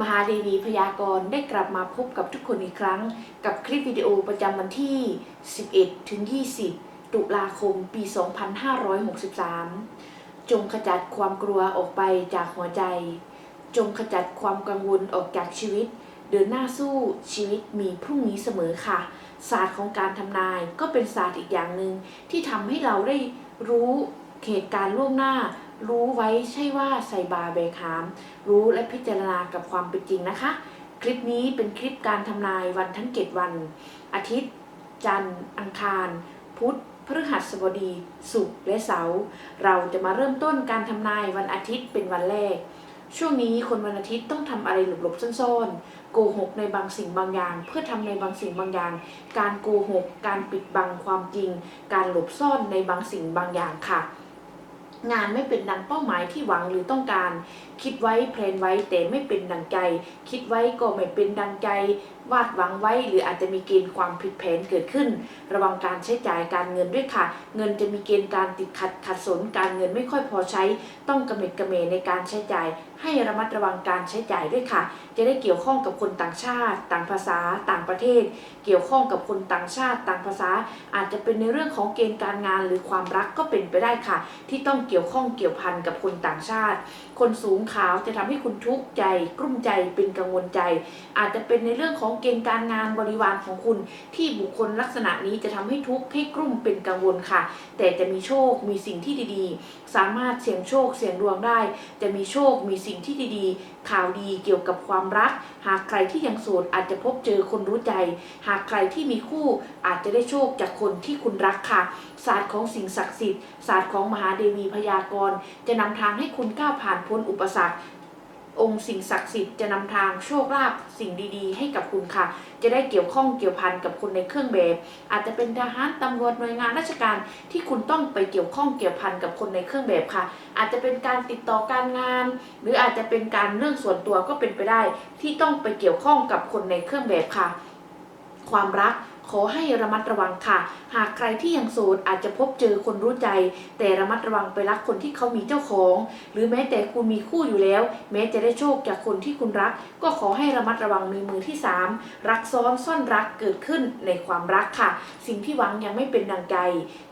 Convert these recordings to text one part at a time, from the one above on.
มหาเดวีพยากรณ์ได้กลับมาพบกับทุกคนอีกครั้ง กับคลิปวิดีโอประจำวันที่ 11 ถึง 20 ตุลาคม ปี 2563 จงขจัดความกลัวออกไปจากหัวใจ จงขจัดความกังวลออกจากชีวิต เดินหน้าสู้ชีวิตมีพรุ่งนี้เสมอค่ะ ศาสตร์ของการทำนายก็เป็นศาสตร์อีกอย่างหนึ่งที่ทำให้เราได้รู้เหตุการณ์ล่วงหน้า รู้ไว้ใช่ว่าใส่บาแบกหาม รู้และพิจารณากับความเป็นจริงนะคะ คลิปนี้เป็นคลิปการทำนายวันทั้งเจ็ดวัน อาทิตย์ จันทร์ อังคาร พุธพฤหัสบดี ศุกร์และเสาร์เราจะมาเริ่มต้นการทำนายวันอาทิตย์เป็นวันแรก ช่วงนี้คนวันอาทิตย์ต้องทำอะไรหลบๆซ่อนๆโกหกในบางสิ่งบางอย่าง เพื่อทำในบางสิ่งบางอย่าง การโกหก การปิดบังความจริง การหลบซ่อนในบางสิ่งบางอย่างค่ะ งานไม่เป็นดังเป้าหมายที่หวังหรือต้องการ คิดไว้แพลนไว้แต่ไม่เป็นดังใจ คิดไว้ก็ไม่เป็นดังใจ วาดหวังไว้หรืออาจจะมีเกณฑ์ความผิดแผนเกิดขึ้น ระวังการใช้จ่ายการเงินด้วยค่ะ เงินจะมีเกณฑ์การติดขัดขัดสนการเงินไม่ค่อยพอใช้ ต้องกระเม็ดกระเมในการใช้จ่าย ให้ระมัดระวังการใช้จ่ายด้วยค่ะ จะได้เกี่ยวข้องกับคนต่างชาติ ต่างภาษา ต่างประเทศ เกี่ยวข้องกับคนต่างชาติ ต่างภาษา อาจจะเป็นในเรื่องของเกณฑ์การงานหรือความรักก็เป็นไปได้ค่ะ ที่ต้องเกี่ยวข้องเกี่ยวพันกับคนต่างชาติ คนสูงขาวจะทำให้คุณทุกข์ใจ กลุ้มใจเป็นกังวลใจ อาจจะเป็นในเรื่องของเกณฑ์การงานบริวารของคุณ ที่บุคคลลักษณะนี้จะทำให้ทุกข์ให้กลุ้มเป็นกังวลค่ะ แต่จะมีโชคมีสิ่งที่ดีๆ สามารถเสี่ยงโชคเสี่ยงดวงได้ จะมีโชคมีสิ่งที่ดีๆ ข่าวดีเกี่ยวกับความรัก หากใครที่ยังโสดอาจจะพบเจอคนรู้ใจ หากใครที่มีคู่อาจจะได้โชคจากคนที่คุณรักค่ะ ศาสตร์ของสิ่งศักดิ์สิทธิ์ศาสตร์ของมหาเดวีพยากรณ์จะนำทางให้คุณก้าวผ่านพ้นอุปสรรค องค์สิ่งศักดิ์สิทธิ์จะนำทางโชคลาภสิ่งดีๆ ให้กับคุณค่ะ จะได้เกี่ยวข้องเกี่ยวพันกับคนในเครื่องแบบ อาจจะเป็นทหารตำรวจหน่วยงานราชการที่คุณต้องไปเกี่ยวข้องเกี่ยวพันกับคนในเครื่องแบบค่ะ อาจจะเป็นการติดต่อการงาน หรืออาจจะเป็นการเรื่องส่วนตัวก็เป็นไปได้ ที่ต้องไปเกี่ยวข้องกับคนในเครื่องแบบค่ะ ความรัก ขอให้ระมัดระวังค่ะ หากใครที่ยังโสดอาจจะพบเจอคนรู้ใจ แต่ระมัดระวังไปรักคนที่เขามีเจ้าของ หรือแม้แต่คุณมีคู่อยู่แล้ว แม้จะได้โชคจากคนที่คุณรัก ก็ขอให้ระมัดระวังมีมือที่สามรักซ้อนซ่อนรักเกิดขึ้นในความรักค่ะ สิ่งที่หวังยังไม่เป็นดังใจ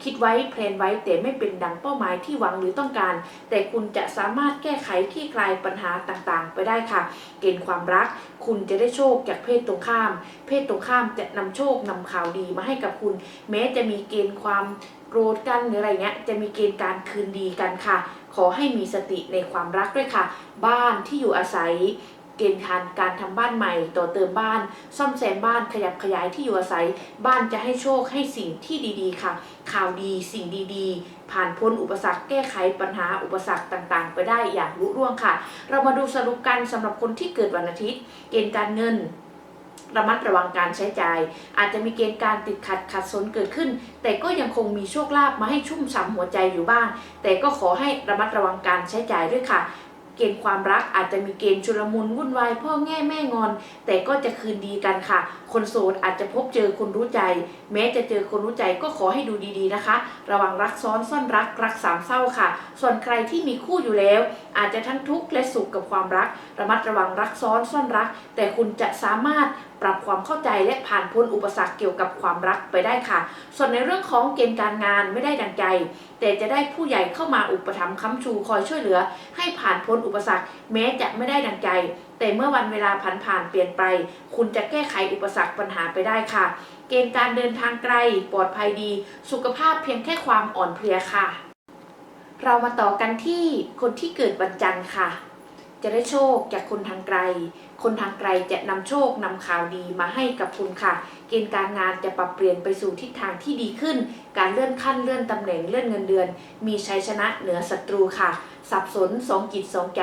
คิดไว้แพลนไว้แต่ไม่เป็นดังเป้าหมายที่หวังหรือต้องการ แต่คุณจะสามารถแก้ไขคลี่คลายปัญหาต่างๆ ไปได้ค่ะ เกณฑ์ความรัก คุณจะได้โชคจากเพศตรงข้าม เพศตรงข้ามจะนำโชคนำข่าวดีมาให้กับคุณ แม้จะมีเกณฑ์ความโกรธกันหรืออะไรเงี้ยจะมีเกณฑ์การคืนดีกันค่ะ ขอให้มีสติในความรักด้วยค่ะ บ้านที่อยู่อาศัยเกณฑ์การการทำบ้านใหม่ ต่อเติมบ้าน ซ่อมแซมบ้านขยับขยายที่อยู่อาศัย บ้านจะให้โชคให้สิ่งที่ดีๆ ค่ะ ข่าวดีสิ่งดีๆ ผ่านพ้นอุปสรรคแก้ไขปัญหาอุปสรรคต่างๆ ไปได้อย่างรุ่ร่วงค่ะ เรามาดูสรุปกันสำหรับคนที่เกิดวันอาทิตย์ เกณฑ์การเงิน ระมัดระวังการใช้จ่าย อาจจะมีเกณฑ์การติดขัดขัดสนเกิดขึ้น แต่ก็ยังคงมีโชคลาภมาให้ชุ่มฉ่ำหัวใจอยู่บ้าง แต่ก็ขอให้ระมัดระวังการใช้จ่ายด้วยค่ะเกณฑ์ความรักอาจจะมีเกณฑ์ชุลมุนวุ่นวายพ่อแง่แม่งอน แต่ก็จะคืนดีกันค่ะ คนโสดอาจจะพบเจอคนรู้ใจ แม้จะเจอคนรู้ใจก็ขอให้ดูดีๆนะคะ ระวังรักซ้อนซ่อนรักรักสามเศร้าค่ะ ส่วนใครที่มีคู่อยู่แล้ว อาจจะทั้งทุกข์และสุขกับความรัก ระมัดระวังรักซ้อนซ่อนรัก แต่คุณจะสามารถ ปรับความเข้าใจและผ่านพ้นอุปสรรคเกี่ยวกับความรักไปได้ค่ะ ส่วนในเรื่องของเกณฑ์การงานไม่ได้ดังใจ แต่จะได้ผู้ใหญ่เข้ามาอุปถัมภ์ค้ำชูคอยช่วยเหลือ ให้ผ่านพ้นอุปสรรค แม้จะไม่ได้ดังใจ แต่เมื่อวันเวลาผ่านผ่านๆเปลี่ยนไป คุณจะแก้ไขอุปสรรคปัญหาไปได้ค่ะ เกณฑ์การเดินทางไกลปลอดภัยดี สุขภาพเพียงแค่ความอ่อนเพลียค่ะ เรามาต่อกันที่คนที่เกิดวันจันทร์ค่ะ จะได้โชคจากคนทางไกล คนทางไกลจะนำโชคนำข่าวดีมาให้กับคุณค่ะ เกณฑ์การงานจะปรับเปลี่ยนไปสู่ทิศทางที่ดีขึ้น การเลื่อนขั้นเลื่อนตำแหน่งเลื่อนเงินเดือน มีชัยชนะเหนือศัตรูค่ะ สับสนสองจิตสองใจ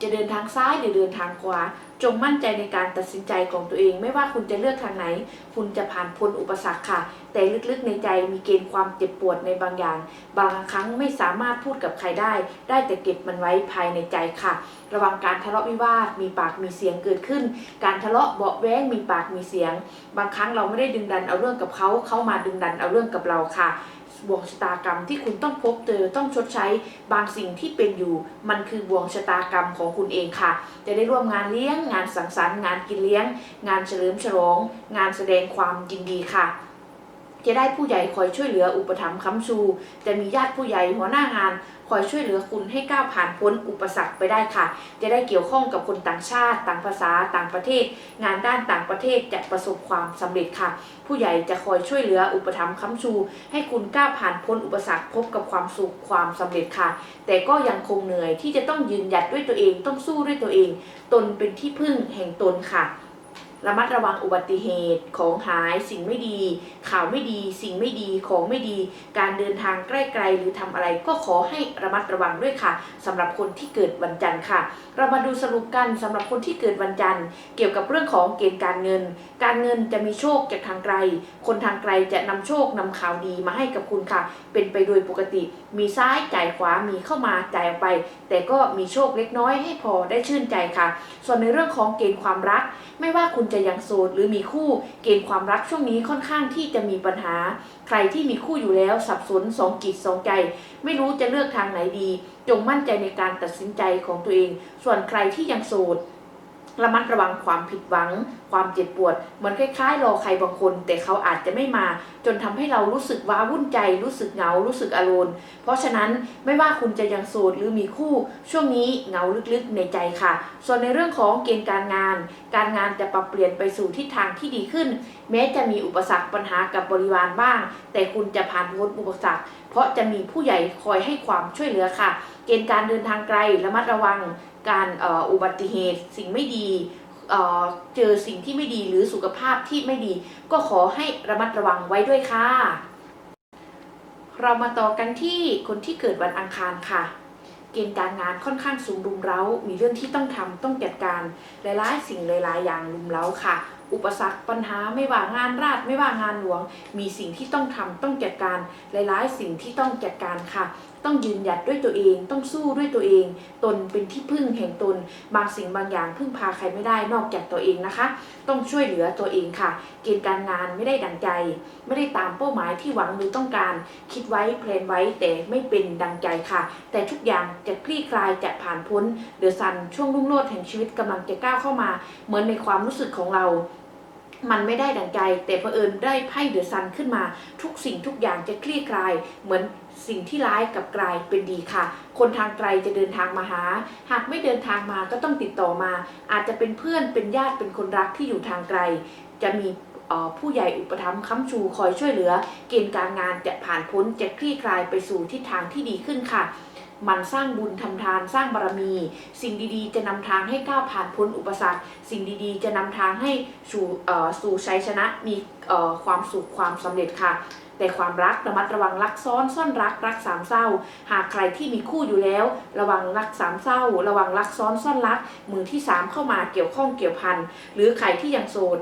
จะเดินทางซ้ายหรือเดินทางขวา จงมั่นใจในการตัดสินใจของตัวเอง ไม่ว่าคุณจะเลือกทางไหน คุณจะผ่านพ้นอุปสรรคค่ะ แต่ลึกๆในใจมีเกณฑ์ความเจ็บปวดในบางอย่าง บางครั้งไม่สามารถพูดกับใครได้ ได้แต่เก็บมันไว้ภายในใจค่ะ ระวังการทะเลาะวิวาทมีปากมีเสียงเกิดขึ้น การทะเลาะเบาะแว้งมีปากมีเสียง บางครั้งเราไม่ได้ดึงดันเอาเรื่องกับเขาเขามาดึงดันเอาเรื่องกับเราค่ะ บ่วงชะตากรรมที่คุณต้องพบเจอต้องชดใช้บางสิ่งที่เป็นอยู่ มันคือบ่วงชะตากรรมของคุณเองค่ะ จะได้ร่วมงานเลี้ยง งานสังสรรค์งานกินเลี้ยง งานเฉลิมฉลอง งานแสดงความยินดีค่ะ จะได้ผู้ใหญ่คอยช่วยเหลืออุปถัมภ์ค้ำชู จะมีญาติผู้ใหญ่หัวหน้างานคอยช่วยเหลือคุณให้ก้าวผ่านพ้นอุปสรรคไปได้ค่ะ จะได้เกี่ยวข้องกับคนต่างชาติ ต่างภาษาต่างประเทศ งานด้านต่างประเทศจะประสบความสำเร็จค่ะ ผู้ใหญ่จะคอยช่วยเหลืออุปถัมภ์ค้ำชู ให้คุณก้าวผ่านพ้นอุปสรรคพบกับความสุขความสำเร็จค่ะ แต่ก็ยังคงเหนื่อยที่จะต้องยืนหยัดด้วยตัวเองต้องสู้ด้วยตัวเอง ตนเป็นที่พึ่งแห่งตนค่ะ ระมัดระวังอุบัติเหตุของหายสิ่งไม่ดี ข่าวไม่ดี สิ่งไม่ดีของไม่ดี การเดินทางใกล้ๆหรือทำอะไรก็ขอให้ระมัดระวังด้วยค่ะสำหรับคนที่เกิดวันจันทร์ค่ะ เรามาดูสรุปกันสำหรับคนที่เกิดวันจันทร์ เกี่ยวกับเรื่องของเกณฑ์การเงิน การเงินจะมีโชคจากทางไกล คนทางไกลจะนำโชคนำข่าวดีมาให้กับคุณค่ะ เป็นไปโดยปกติ มีซ้ายจ่ายขวามีเข้ามาจ่ายออกไป แต่ก็มีโชคเล็กน้อยให้พอได้ชื่นใจค่ะ ส่วนในเรื่องของเกณฑ์ความรัก ไม่ว่าคุณจะยังโสดหรือมีคู่เกณฑ์ความรักช่วงนี้ค่อนข้างที่จะมีปัญหา ใครที่มีคู่อยู่แล้วสับสนสองกิจสองใจ ไม่รู้จะเลือกทางไหนดี จงมั่นใจในการตัดสินใจของตัวเอง ส่วนใครที่ยังโสด ระมัดระวังความผิดหวัง ความเจ็บปวด เหมือนคล้ายๆ รอใครบางคน แต่เขาอาจจะไม่มา จนทำให้เรารู้สึกว้าวุ่นใจ รู้สึกเหงา รู้สึกอโลนเพราะฉะนั้นไม่ว่าคุณจะยังโสดหรือมีคู่ ช่วงนี้เหงาลึกๆในใจค่ะ ส่วนในเรื่องของเกณฑ์การงาน การงานจะปรับเปลี่ยนไปสู่ทิศทางที่ดีขึ้น แม้จะมีอุปสรรคปัญหากับบริวารบ้าง แต่คุณจะผ่านพ้นอุปสรรค เพราะจะมีผู้ใหญ่คอยให้ความช่วยเหลือค่ะ เกณฑ์การเดินทางไกลระมัดระวัง การอ,อุบัติเหตุสิ่งไม่ดีเจอสิ่งที่ไม่ดีหรือสุขภาพที่ไม่ดี ก็ขอให้ระมัดระวังไว้ด้วยค่ะ เรามาต่อกันที่คนที่เกิดวันอังคารค่ะ เกณฑ์การงานค่อนข้างสูงรุมเร้า มีเรื่องที่ต้องทำต้องจัดการหลายๆ สิ่งหลายๆอย่างรุมเร้าค่ะ อุปสรรคปัญหาไม่ว่างานราชไม่ว่างานหลวง มีสิ่งที่ต้องทำต้องจัดการหลายๆ สิ่งที่ต้องจัดการค่ะ ต้องยืนหยัดด้วยตัวเอง ต้องสู้ด้วยตัวเอง ตนเป็นที่พึ่งแห่งตน บางสิ่งบางอย่างพึ่งพาใครไม่ได้นอกจากตัวเองนะคะ ต้องช่วยเหลือตัวเองค่ะ เกณฑ์การงานไม่ได้ดังใจ ไม่ได้ตามเป้าหมายที่หวังหรือต้องการ คิดไว้แพลนไว้แต่ไม่เป็นดังใจค่ะ แต่ทุกอย่างจะคลี่คลายจะผ่านพ้นเดือะซันช่วงรุ่งโรจน์แห่งชีวิตกำลังจะก้าวเข้ามา เหมือนในความรู้สึกของเรา มันไม่ได้ดังใจ แต่เผอิญได้ไพ่เดือะซันขึ้นมา ทุกสิ่งทุกอย่างจะคลี่คลาย เหมือนสิ่งที่ร้ายกับกลายเป็นดีค่ะ คนทางไกลจะเดินทางมาหา หากไม่เดินทางมาก็ต้องติดต่อมา อาจจะเป็นเพื่อนเป็นญาติเป็นคนรักที่อยู่ทางไกล จะมีผู้ใหญ่อุปถัมภ์ค้ำชูคอยช่วยเหลือ เกณฑ์การงานจะผ่านพ้นจะคลี่คลายไปสู่ทิศทางที่ดีขึ้นค่ะ มันสร้างบุญทำทานสร้างบารมี สิ่งดีๆ จะนำทางให้ก้าวผ่านพ้นอุปสรรค สิ่งดีๆ จะนำทางให้สู่สู่ชัยชนะมีความสุขความสำเร็จค่ะแต่ความรักระมัดระวังรักซ้อนซ่อนรักรักสามเศร้า หากใครที่มีคู่อยู่แล้ว ระวังรักสามเศร้า ระวังรักซ้อนซ่อนรักมือที่สามเข้ามาเกี่ยวข้องเกี่ยวพันหรือใครที่ยังโสด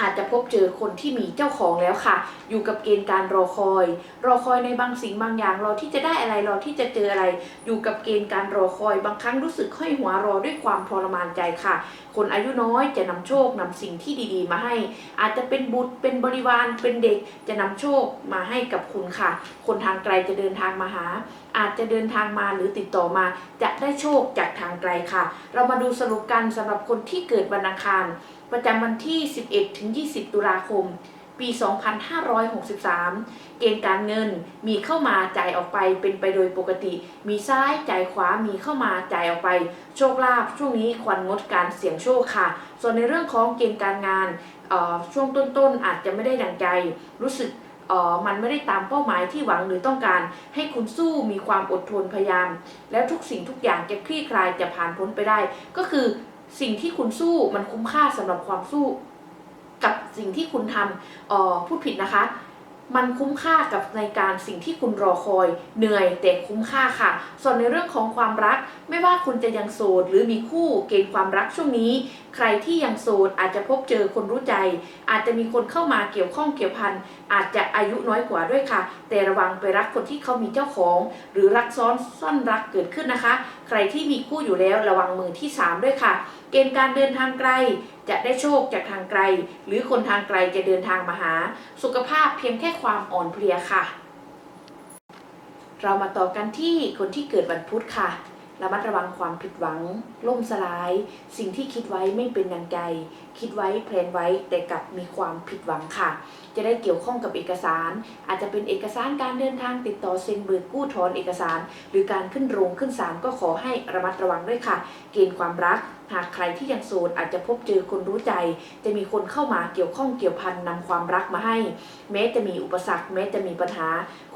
อาจจะพบเจอคนที่มีเจ้าของแล้วค่ะ อยู่กับเกณฑ์การรอคอย รอคอยในบางสิ่งบางอย่างรอที่จะได้อะไรรอที่จะเจออะไร อยู่กับเกณฑ์การรอคอย บางครั้งรู้สึกห้อยหัวรอด้วยความทรมานใจค่ะ คนอายุน้อยจะนำโชคนำสิ่งที่ดีๆ มาให้ อาจจะเป็นบุตรเป็นบริวารเป็นเด็กจะนำโชคมาให้กับคุณค่ะ คนทางไกลจะเดินทางมาหา อาจจะเดินทางมาหรือติดต่อมา จะได้โชคจากทางไกลค่ะ เรามาดูสรุปกันสำหรับคนที่เกิดวันอังคาร ประจำวันที่ 11 ถึง 20 ตุลาคม ปี 2563 เกณฑ์การเงินมีเข้ามาจ่ายออกไปเป็นไปโดยปกติ มีซ้ายจ่ายขวามีเข้ามาจ่ายออกไป โชคลาภช่วงนี้ควรงดการเสี่ยงโชคค่ะ ส่วนในเรื่องของเกณฑ์การงานออช่วงต้นๆอาจจะไม่ได้ดังใจ รู้สึกออมันไม่ได้ตามเป้าหมายที่หวังหรือต้องการ ให้คุณสู้มีความอดทนพยายาม แล้วทุกสิ่งทุกอย่างจะคลี่คลายจะผ่านพ้นไปได้ ก็คือ สิ่งที่คุณสู้มันคุ้มค่าสำหรับความสู้ กับสิ่งที่คุณทำออพูดผิดนะคะ มันคุ้มค่ากับในการสิ่งที่คุณรอคอยเหนื่อยแต่คุ้มค่าค่ะ ส่วนในเรื่องของความรักไม่ว่าคุณจะยังโสดหรือมีคู่เกณฑ์ความรักช่วงนี้ ใครที่ยังโสดอาจจะพบเจอคนรู้ใจ อาจจะมีคนเข้ามาเกี่ยวข้องเกี่ยวพันอาจจะอายุน้อยกว่าด้วยค่ะ แต่ระวังไปรักคนที่เขามีเจ้าของ หรือรักซ้อนซ่อนรักเกิดขึ้นนะคะ ใครที่มีคู่อยู่แล้วระวังมือที่สามด้วยค่ะ เกณฑ์การเดินทางไกลจะได้โชคจากทางไกล หรือคนทางไกลจะเดินทางมาหา สุขภาพเพียงแค่ความอ่อนเพลียค่ะ เรามาต่อกันที่คนที่เกิดวันพุธค่ะ ระมัดระวังความผิดหวัง ล่มสลาย สิ่งที่คิดไว้ไม่เป็นดังใจคิดไว้แพลนไว้แต่กลับมีความผิดหวังค่ะ จะได้เกี่ยวข้องกับเอกสาร อาจจะเป็นเอกสารการเดินทางติดต่อเซ็นเบิกกู้ถอนเอกสาร หรือการขึ้นโรงขึ้นศาลก็ขอให้ระมัดระวังด้วยค่ะ เกณฑ์ความรัก หากใครที่ยังโสดอาจจะพบเจอคนรู้ใจ จะมีคนเข้ามาเกี่ยวข้องเกี่ยวพันนำความรักมาให้ แม้จะมีอุปสรรค แม้จะมีปัญหา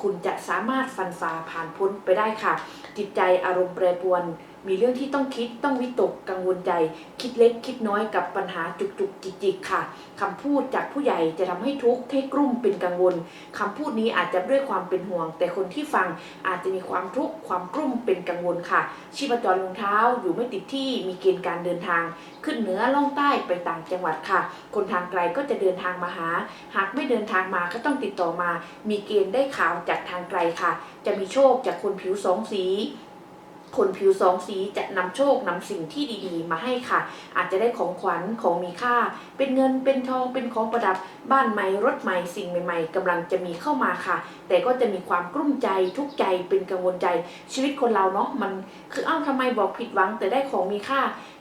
คุณจะสามารถฟันฝ่าผ่านพ้นไปได้ค่ะ จิตใจอารมณ์แปรปรวน มีเรื่องที่ต้องคิดต้องวิตกกังวลใจ คิดเล็กคิดน้อยกับปัญหาจุกจุกจิกจิกค่ะคำพูดจากผู้ใหญ่จะทำให้ทุกข์ให้กลุ่มเป็นกังวลคำพูดนี้อาจจะด้วยความเป็นห่วง แต่คนที่ฟังอาจจะมีความทุกข์ความกลุ่มเป็นกังวลค่ะ ชีพจรรองเท้าอยู่ไม่ติดที่มีเกณฑ์การเดินทาง ขึ้นเหนือล่องใต้ไปต่างจังหวัดค่ะ คนทางไกลก็จะเดินทางมาหา หากไม่เดินทางมาก็ต้องติดต่อมา มีเกณฑ์ได้ข่าวจากทางไกลค่ะ จะมีโชคจากคนผิวสองสี คนผิวสองสีจะนำโชคนำสิ่งที่ดีๆ มาให้ค่ะ อาจจะได้ของขวัญของมีค่า เป็นเงินเป็นทองเป็นของประดับบ้านใหม่รถใหม่สิ่งใหม่ ๆกำลังจะมีเข้ามาค่ะ แต่ก็จะมีความกลุ้มใจทุกข์ใจเป็นกังวลใจ ชีวิตคนเราเนาะมันคืออ้าทำไมบอกผิดหวัง แต่ได้ของมีค่า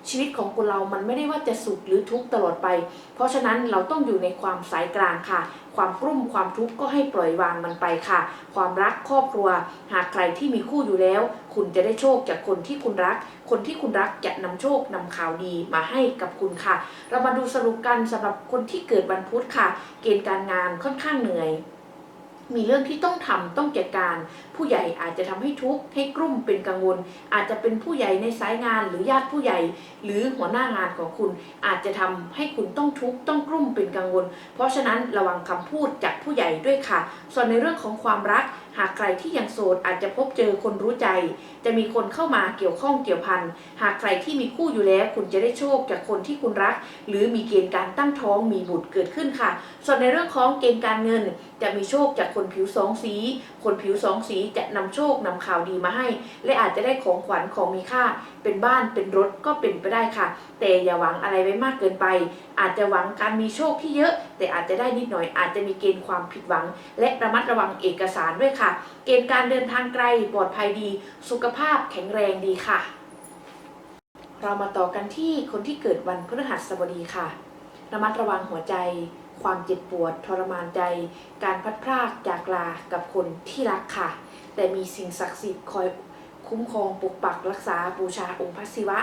ชีวิตของคนเรามันไม่ได้ว่าจะสุขหรือทุกข์ตลอดไป เพราะฉะนั้นเราต้องอยู่ในความสายกลางค่ะ ความกลุ้มความทุกข์ก็ให้ปล่อยวางมันไปค่ะ ความรักครอบครัว หากใครที่มีคู่อยู่แล้ว คุณจะได้โชคจากคนที่คุณรัก คนที่คุณรักจะนำโชคนำข่าวดีมาให้กับคุณค่ะ เรามาดูสรุปกันสำหรับคนที่เกิดวันพุธค่ะ เกณฑ์การงานค่อนข้างเหนื่อย มีเรื่องที่ต้องทำต้องจัดการ ผู้ใหญ่อาจจะทำให้ทุกข์ให้กลุ่มเป็นกังวล อาจจะเป็นผู้ใหญ่ในสายงานหรือญาติผู้ใหญ่ หรือหัวหน้างานของคุณ อาจจะทำให้คุณต้องทุกข์ต้องกลุ่มเป็นกังวล เพราะฉะนั้นระวังคำพูดจากผู้ใหญ่ด้วยค่ะ ส่วนในเรื่องของความรัก หากใครที่ยังโสดอาจจะพบเจอคนรู้ใจ จะมีคนเข้ามาเกี่ยวข้องเกี่ยวพัน หากใครที่มีคู่อยู่แล้ว คุณจะได้โชคจากคนที่คุณรัก หรือมีเกณฑ์การตั้งท้องมีบุตรเกิดขึ้นค่ะ ส่วนในเรื่องของเกณฑ์การเงิน จะมีโชคจากคนผิวสองสี คนผิวสองสีจะนำโชคนำข่าวดีมาให้ และอาจจะได้ของขวัญของมีค่า เป็นบ้านเป็นรถก็เป็นไปได้ค่ะ แต่อย่าหวังอะไรไว้มากเกินไป อาจจะหวังการมีโชคที่เยอะ แต่อาจจะได้นิดหน่อยอาจจะมีเกณฑ์ความผิดหวัง และระมัดระวังเอกสารด้วยค่ะ เกณฑ์การเดินทางไกลปลอดภัยดี สุขภาพแข็งแรงดีค่ะ เรามาต่อกันที่คนที่เกิดวันพฤหัสบดีค่ะ ระมัดระวังหัวใจ ความเจ็บปวด ทรมานใจ การพัดพรากจากลากับคนที่รักค่ะ แต่มีสิ่งศักดิ์สิทธิ์คอยคุ้มครองปกปักรักษาบูชาองค์พระศิวะ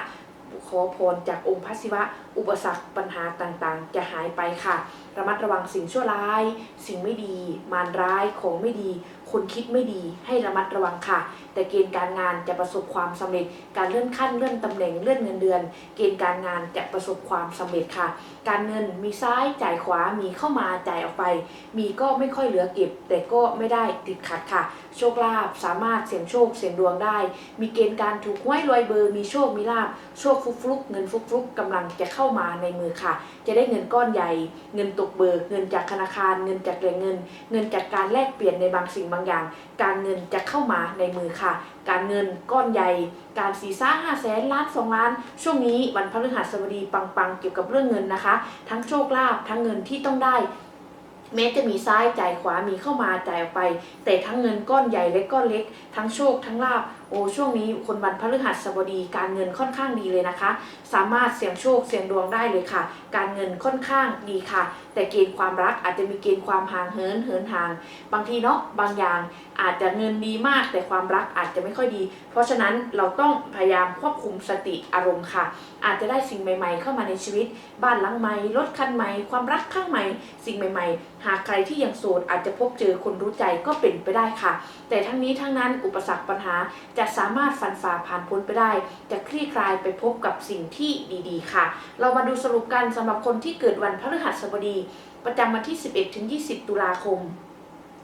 ขอพรจากองค์พระศิวะ อุปสรรคปัญหาต่างๆ จะหายไปค่ะ ระมัดระวังสิ่งชั่วร้าย สิ่งไม่ดี มารร้ายของไม่ดี คนคิดไม่ดีให้ระมัดระวังค่ะ แต่เกณฑ์การงานจะประสบความสำเร็จ การเลื่อนขั้นเลื่อนตำแหน่งเลื่อนเงินเดือน เกณฑ์การงานจะประสบความสำเร็จค่ะ การเงินมีซ้ายจ่ายขวามีเข้ามาจ่ายออกไป มีก็ไม่ค่อยเหลือเก็บ แต่ก็ไม่ได้ติดขัดค่ะ โชคลาภสามารถเสี่ยงโชคเสี่ยงดวงได้ มีเกณฑ์การถูกห้วยรวยเบอร์มีโชคมีลาภโชคฟุกฟุกเงินฟุกฟุกกำลังจะเข้ามาในมือค่ะ จะได้เงินก้อนใหญ่ เงินตกเบิก เงินจากธนาคาร เงินจากแหล่งเงิน เงินจากการแลกเปลี่ยนในบางสิ่งบางอย่าง การเงินจะเข้ามาในมือค่ะการเงินก้อนใหญ่ การสีซ่าห้าแสนล้านสองล้าน ช่วงนี้วันพฤหัสบดีปังๆ เกี่ยวกับเรื่องเงินนะคะ ทั้งโชคลาภทั้งเงินที่ต้องได้แม้จะมีซ้ายจ่ายขวามีเข้ามาจ่ายออกไป แต่ทั้งเงินก้อนใหญ่และก้อนเล็ก ทั้งโชคทั้งลาภ โอ้ช่วงนี้คนวันพฤหัสบดีการเงินค่อนข้างดีเลยนะคะ สามารถเสี่ยงโชคเสี่ยงดวงได้เลยค่ะ การเงินค่อนข้างดีค่ะ แต่เกณฑ์ความรักอาจจะมีเกณฑ์ความห่างเหินเหินห่าง บางทีเนาะบางอย่างอาจจะเงินดีมาก แต่ความรักอาจจะไม่ค่อยดี เพราะฉะนั้นเราต้องพยายามควบคุมสติอารมณ์ค่ะ อาจจะได้สิ่งใหม่ ๆ เข้ามาในชีวิต บ้านหลังใหม่รถคันใหม่ ความรักข้างใหม่ สิ่งใหม่ ๆ หากใครที่ยังโสดอาจจะพบเจอคนรู้ใจก็เป็นไปได้ค่ะ แต่ทั้งนี้ทั้งนั้นอุปสรรคปัญหาจะสามารถฟันฝ่าผ่านพ้นไปได้ จะคลี่คลายไปพบกับสิ่งที่ดีๆ ค่ะ เรามาดูสรุปกันสำหรับคนที่เกิดวันพฤหัสบดี ประจำวันที่ 11 ถึง 20 ตุลาคม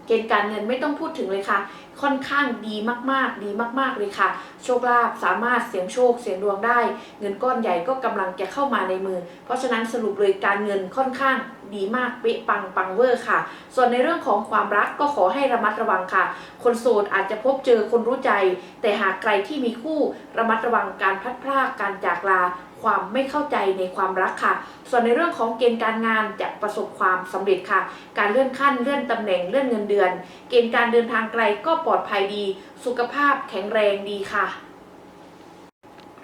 เกณฑ์การเงินไม่ต้องพูดถึงเลยค่ะ ค่อนข้างดีมากๆ ดีมากๆเลยค่ะ โชคลาภสามารถเสี่ยงโชคเสี่ยงดวงได้ เงินก้อนใหญ่ก็กำลังจะเข้ามาในมือ เพราะฉะนั้นสรุปเลยการเงินค่อนข้าง ดีมากเป๊ะปังปังเวอร์ค่ะ ส่วนในเรื่องของความรักก็ขอให้ระมัดระวังค่ะ คนโสดอาจจะพบเจอคนรู้ใจ แต่หากใครที่มีคู่ระมัดระวังการพลัดพรากการจากลาความไม่เข้าใจในความรักค่ะ ส่วนในเรื่องของเกณฑ์การงานจะประสบความสำเร็จค่ะ การเลื่อนขั้นเลื่อนตำแหน่งเลื่อนเงินเดือน เกณฑ์การเดินทางไกลก็ปลอดภัยดี สุขภาพแข็งแรงดีค่ะ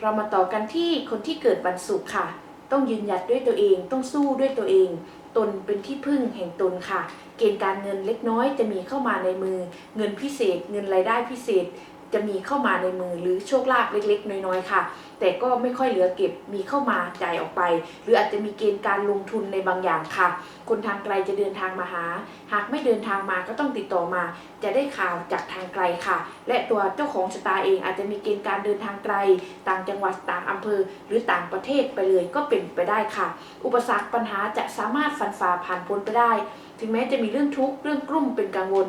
เรามาต่อกันที่คนที่เกิดวันศุกร์ค่ะ ต้องยืนหยัดด้วยตัวเอง ต้องสู้ด้วยตัวเอง ตนเป็นที่พึ่งแห่งตนค่ะ เกณฑ์การเงินเล็กน้อยจะมีเข้ามาในมือ เงินพิเศษ เงินรายได้พิเศษ จะมีเข้ามาในมือหรือโชคลาภเล็กๆ น้อยๆค่ะ แต่ก็ไม่ค่อยเหลือเก็บมีเข้ามาจ่ายออกไป หรืออาจจะมีเกณฑ์การลงทุนในบางอย่างค่ะ คนทางไกลจะเดินทางมาหา หากไม่เดินทางมาก็ต้องติดต่อมา จะได้ข่าวจากทางไกลค่ะ และตัวเจ้าของชะตาเองอาจจะมีเกณฑ์การเดินทางไกล ต่างจังหวัดต่างอำเภอ หรือต่างประเทศไปเลยก็เป็นไปได้ค่ะ อุปสรรคปัญหาจะสามารถฟันฝ่าผ่านพ้นไปได้ ถึงแม้จะมีเรื่องทุกข์เรื่องกลุ่มเป็นกังวล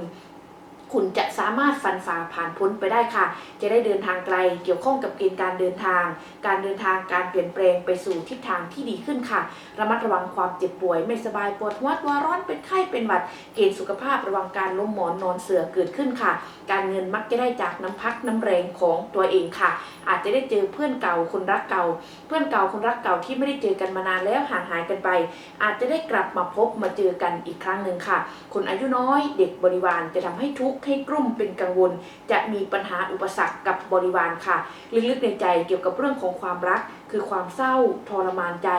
คุณจะสามารถฟันฝ่าผ่านพ้นไปได้ค่ะ จะได้เดินทางไกล เกี่ยวข้องกับเกณฑ์การเดินทาง การเดินทางการเปลี่ยนแปลงไปสู่ทิศทางที่ดีขึ้นค่ะ ระมัดระวังความเจ็บป่วย ไม่สบายปวดหัวตัวร้อนเป็นไข้เป็นหวัด เกณฑ์สุขภาพระวังการล้มหมอนนอนเสือเกิดขึ้นค่ะ การเงินมักจะได้จากน้ำพักน้ำแรงของตัวเองค่ะ อาจจะได้เจอเพื่อนเก่าคนรักเก่า เพื่อนเก่าคนรักเก่าที่ไม่ได้เจอกันมานานแล้วห่างหายกันไป อาจจะได้กลับมาพบมาเจอกันอีกครั้งหนึ่งค่ะ คนอายุน้อยเด็กบริวารจะทำให้ทุกข์ให้กลุ่มเป็นกังวล จะมีปัญหาอุปสรรคกับบริวารค่ะลึกๆในใจเกี่ยวกับเรื่องของความรัก คือความเศร้าทรมานใจ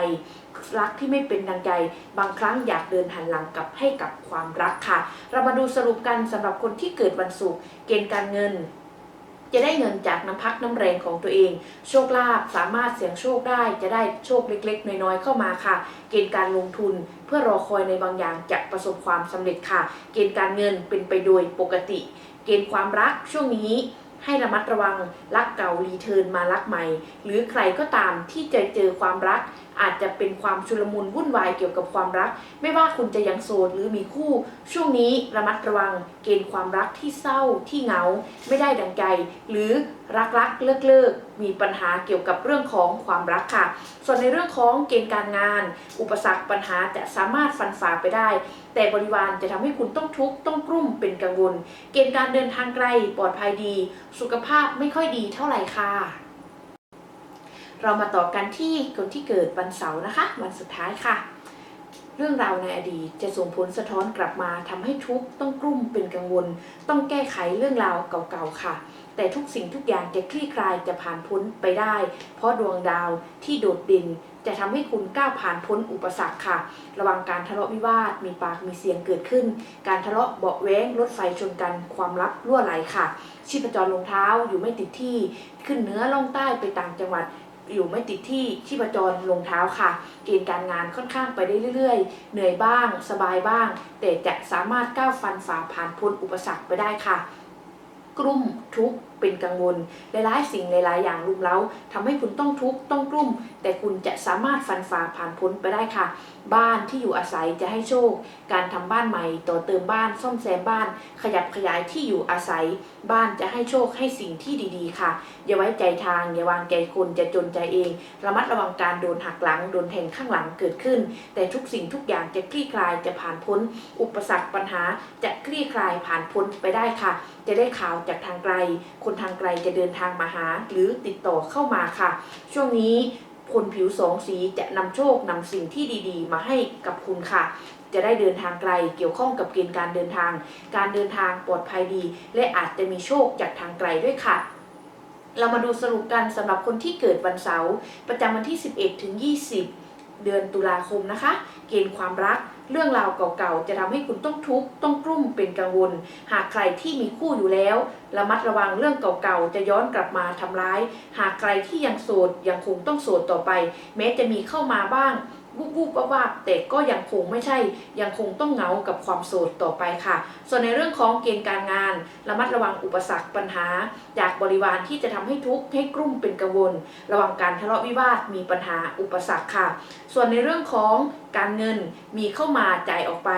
รักที่ไม่เป็นดังใจ บางครั้งอยากเดินหันหลังกลับให้กับความรักค่ะ เรามาดูสรุปกันสำหรับคนที่เกิดวันศุกร์เกณฑ์การเงิน จะได้เงินจากน้ำพักน้ำแรงของตัวเอง โชคลาภสามารถเสี่ยงโชคได้จะได้โชคเล็ก ๆ น้อยๆเข้ามาค่ะ เกณฑ์การลงทุนเพื่อรอคอยในบางอย่างจะประสบความสำเร็จค่ะ เกณฑ์การเงินเป็นไปโดยปกติ เกณฑ์ความรักช่วงนี้ให้ระมัดระวังรักเก่ารีเทิร์นมารักใหม่ หรือใครก็ตามที่จะเจอความรัก อาจจะเป็นความชุลมุนวุ่นวายเกี่ยวกับความรัก ไม่ว่าคุณจะยังโสดหรือมีคู่ ช่วงนี้ระมัดระวังเกณฑ์ความรักที่เศร้าที่เหงา ไม่ได้ดังใจ หรือรักรักเลิกเลิกมีปัญหาเกี่ยวกับเรื่องของความรักค่ะ ส่วนในเรื่องของเกณฑ์การงาน อุปสรรคปัญหาจะสามารถฟันฝ่าไปได้ แต่บริวารจะทำให้คุณต้องทุกข์ต้องกลุ้มเป็นกังวล เกณฑ์การเดินทางไกลปลอดภัยดี สุขภาพไม่ค่อยดีเท่าไหร่ค่ะ เรามาต่อกันที่คนที่เกิดวันเสาร์นะคะ วันสุดท้ายค่ะ เรื่องราวในอดีตจะส่งผลสะท้อนกลับมาทำให้ทุกต้องกลุ้มเป็นกังวล ต้องแก้ไขเรื่องราวเก่าๆค่ะ แต่ทุกสิ่งทุกอย่างจะคลี่คลายจะผ่านพ้นไปได้ เพราะดวงดาวที่โดดเด่นจะทำให้คุณก้าวผ่านพ้นอุปสรรคค่ะ ระวังการทะเลาะวิวาท มีปากมีเสียงเกิดขึ้น การทะเลาะเบาแว้งรถไฟชนกัน ความลับรั่วไหลค่ะ ชีพจรลงเท้าอยู่ไม่ติดที่ ขึ้นเนื้อล่องใต้ไปต่างจังหวัด อยู่ไม่ติดที่ชีพจรลงเท้าค่ะ เกณฑ์การงานค่อนข้างไปได้เรื่อยๆ เหนื่อยบ้าง สบายบ้าง แต่จะสามารถก้าวฟันฝ่าผ่านพ้นอุปสรรคไปได้ค่ะ กลุ่มทุกเป็นกังวลหลายๆสิ่งหลายๆอย่างรุมเร้าทำให้คุณต้องทุกข์ต้องกลุ่มแต่คุณจะสามารถฟันฝ่าผ่านพ้นไปได้ค่ะ บ้านที่อยู่อาศัยจะให้โชค การทำบ้านใหม่ต่อเติมบ้านซ่อมแซมบ้าน ขยับขยายที่อยู่อาศัย บ้านจะให้โชคให้สิ่งที่ดีๆ ค่ะ อย่าไว้ใจทางอย่าวางใจคนจะจนใจเอง ระมัดระวังการโดนหักหลังโดนแทงข้างหลังเกิดขึ้น แต่ทุกสิ่งทุกอย่างจะคลี่คลายจะผ่านพ้น อุปสรรคปัญหาจะคลี่คลายผ่านพ้นไปได้ค่ะ จะได้ข่าวจากทางไกลคนทางไกลจะเดินทางมาหา หรือติดต่อเข้ามาค่ะ ช่วงนี้คนผิวสองสีจะนำโชคนำสิ่งที่ดีๆ มาให้กับคุณค่ะ จะได้เดินทางไกลเกี่ยวข้องกับเกณฑ์การเดินทาง การเดินทางปลอดภัยดี และอาจจะมีโชคจากทางไกลด้วยค่ะ เรามาดูสรุปกันสำหรับคนที่เกิดวันเสาร์ประจำวันที่ 11ถึง20 เดือนตุลาคมนะคะ เกณฑ์ความรัก เรื่องราวเก่าๆ จะทำให้คุณต้องทุกข์ต้องกลุ้มเป็นกังวล หากใครที่มีคู่อยู่แล้ว ระมัดระวังเรื่องเก่าๆ จะย้อนกลับมาทำร้าย หากใครที่ยังโสดยังคงต้องโสดต่อไป แม้จะมีเข้ามาบ้าง วูบวูบว่าบแต่ก็ยังคงไม่ใช่ ยังคงต้องเหงากับความโสดต่อไปค่ะ ส่วนในเรื่องของเกณฑ์การงาน ระมัดระวังอุปสรรคปัญหา จากบริวารที่จะทำให้ทุกข์ให้กลุ้มเป็นกังวล ระวังการทะเลาะวิวาทมีปัญหาอุปสรรคค่ะ ส่วนในเรื่องของการเงินมีเข้ามาจ่ายออกไป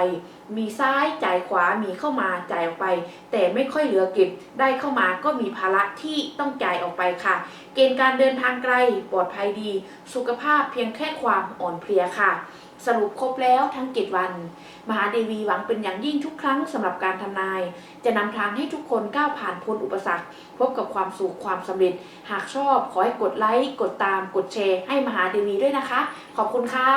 มีซ้ายจ่ายขวามีเข้ามาจ่ายออกไป แต่ไม่ค่อยเหลือเก็บได้เข้ามาก็มีภาระที่ต้องจ่ายออกไปค่ะ เกณฑ์การเดินทางไกลปลอดภัยดี สุขภาพเพียงแค่ความอ่อนเพลียค่ะ สรุปครบแล้วทั้ง7วัน มหาเดวีหวังเป็นอย่างยิ่งทุกครั้งสำหรับการทำนาย จะนำทางให้ทุกคนก้าวผ่านพ้นอุปสรรค พบกับความสุขความสำเร็จ หากชอบขอให้กดไลค์กดตามกดแชร์ให้มหาเดวีด้วยนะคะ ขอบคุณค่ะ